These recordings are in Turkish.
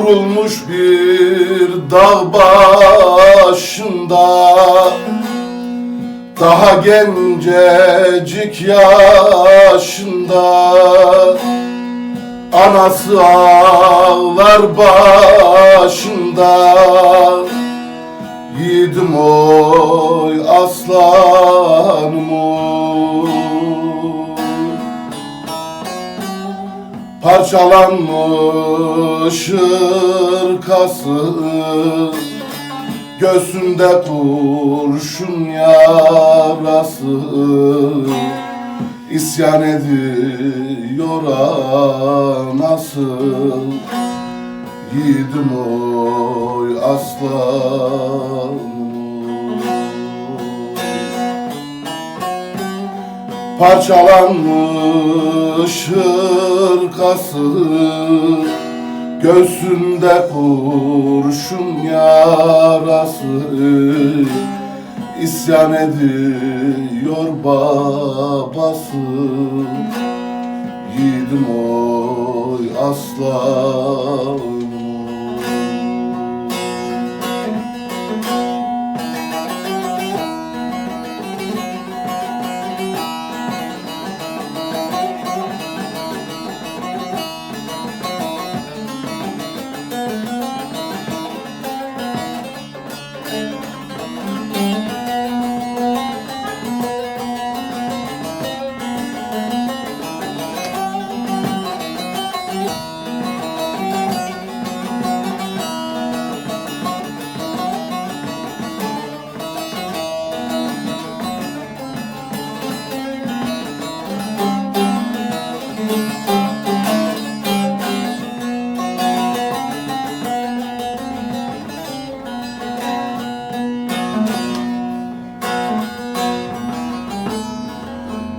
Kurulmuş bir dağ başında. Daha gencecik yaşında. Anası ağlar başında. Yiğidim oy aslanım oy Parçalanmış ırkası Göğsünde kurşun yarası. İsyan ediyor nasıl Yiğidim oy aslanım. Parçalanmış hırkası Göğsünde kurşun yarası. İsyan ediyor babası. Yiğidim oy aslanım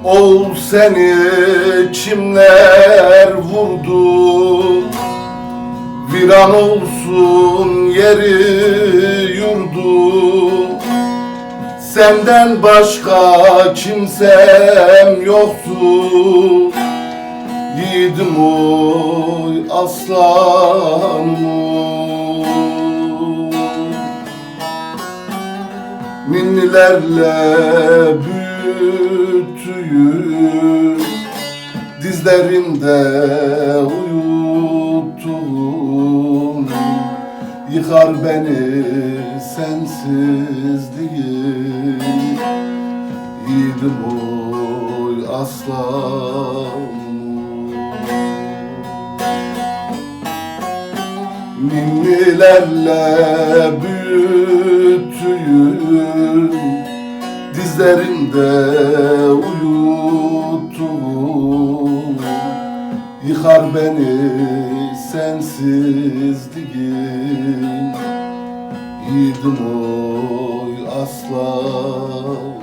Ol seni kimler vurdu. Viran olsun yeri yurdu. Senden başka kimsem yoktu. Yiğidim oy aslanım Ninnilerle büyüttüğü Dizlerinde uyuttuğun Yıkar beni sensizliğin Yiğidim oy aslanım Ninnilerle büyüttüğün Dizlerinde uyuttuğun Yıkar beni sensizliğin Yiğidim oy aslan